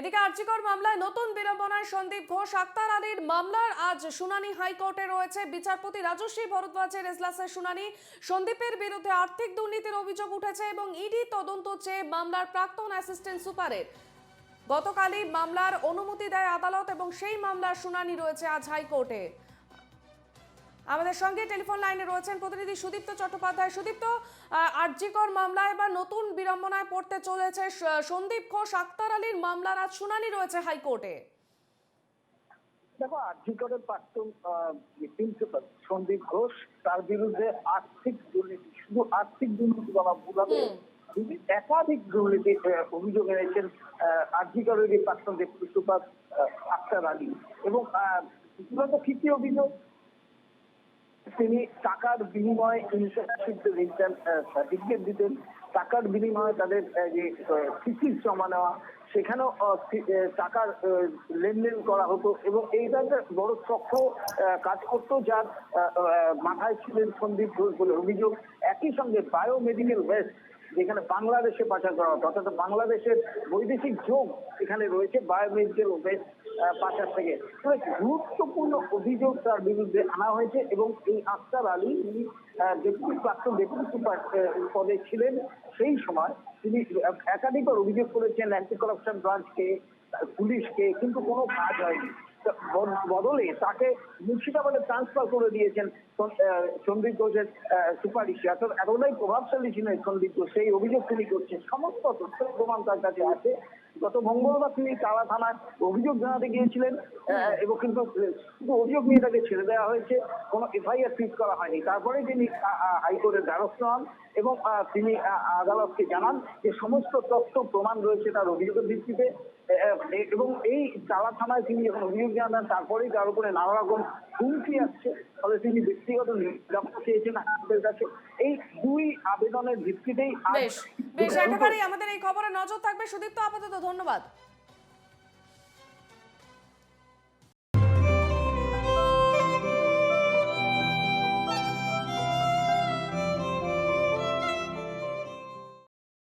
এদিকে আর্জিকর মামলায় নতুন বিড়ম্বনায় সন্দীপ ঘোষ, আক্তার আলীর মামলার আজ শুনানি হাইকোর্টে রয়েছে। বিচারপতি রাজশ্রী ভরদ্বাজের এজলাসের শুনানি। সন্দীপের বিরুদ্ধে আর্থিক দুর্নীতির অভিযোগ উঠেছে এবং ইডি তদন্ত চেয়ে মামলার প্রাক্তন অ্যাসিস্ট্যান্ট সুপারের। গতকালই মামলার অনুমতি দেয় আদালত এবং সেই মামলার শুনানি রয়েছে আজ হাইকোর্টে। আমাদের সঙ্গে টেলিফোন লাইনে রয়েছেন প্রতিনিধি সুদীপ্ত চট্টোপাধ্যায়। সুদীপ্ত আরজিকর মামলা এবার নতুন বিড়ম্বনায় পড়তে চলেছে সন্দীপ ঘোষ। আক্তার আলীর মামলার আজ শুনানি রয়েছে হাইকোর্টে। দেখো আর্জিকরের প্রাক্তন প্রিন্সিপাল সন্দীপ ঘোষ তার বিরুদ্ধে আর্থিক দুর্নীতি শুধু আর্থিক দুর্নীতি বলা ভুল হবে তিনি একাধিক দুর্নীতি অভিযোগ এনেছেন আর্জিকরেরই প্রাক্তন সুপার আক্তার আলী। এবং আহ, চূড়ান্ত কি কি অভিযোগ তিনি টাকার বিনিময়ে ইন্টার্নশিপদের ইন্টার্ন সার্টিফিকেট দিতেন। টাকার বিনিময়ে তাদের যে থিসিস জমা নেওয়া, সেখানেও টাকার লেনদেন করা হতো এবং এইটা একটা বড় চক্র কাজ করতো যার মাথায় ছিলেন সন্দীপ ঘোষ বলে অভিযোগ। একই সঙ্গে বায়োমেডিকেল ওয়েস্ট যেখানে বাংলাদেশে পাচার করা হতো অর্থাৎ বাংলাদেশের বৈদেশিক যোগ এখানে রয়েছে বায়োমেডিকেল ওয়েস্ট পাচার থেকে। গুরুত্বপূর্ণ অভিযোগ তার বিরুদ্ধে আনা হয়েছে এবং এই আখতার আলী তিনি ডেপুটি প্রাক্তন ডেপুটি সুপার পদে ছিলেন, সেই সময় তিনি একাধিকবার অভিযোগ করেছেন অ্যান্টি করাপশন ব্রাঞ্চকে, পুলিশকে, কিন্তু কোনো কাজ হয়নি। বদলে তাকে মুর্শিদাবাদে ট্রান্সফার করে দিয়েছেন, সন- সন্দীপ ঘোষের সুপারিশে। অর্থাৎ এতটাই প্রভাবশালী ছিলেন সন্দীপ ঘোষ, সেই অভিযোগ তিনি করছেন। সমস্ত তথ্য প্রমাণ তার কাছে আছে। গত মঙ্গলবার তিনি তালা থানায় অভিযোগ জানাতে গিয়েছিলেন এবং কিন্তু শুধু অভিযোগ নিয়ে তাকে ছেড়ে দেওয়া হয়েছে, কোনো এফআইআর ফিট করা হয়নি। তারপরে তিনি হাইকোর্টের দ্বারস্থ হন এবং তিনি আদালতকে জানান যে সমস্ত তথ্য, প্রমাণ রয়েছে তার অভিযোগের ভিত্তিতে। এবং এই চালা থানায় তিনি যখন অভিযোগ জানান, তারপরেই তার উপরে নানা রকম হুমকি আসছে। ফলে তিনি ব্যক্তিগত নিরাপত্তা চেয়েছেন আমাদের কাছে। এই দুই আবেদনের ভিত্তিতেই বেশ বেশ, একেবারেই আমাদের এই খবরে নজর থাকবে। সুদীপ্ত, আপাতত ধন্যবাদ।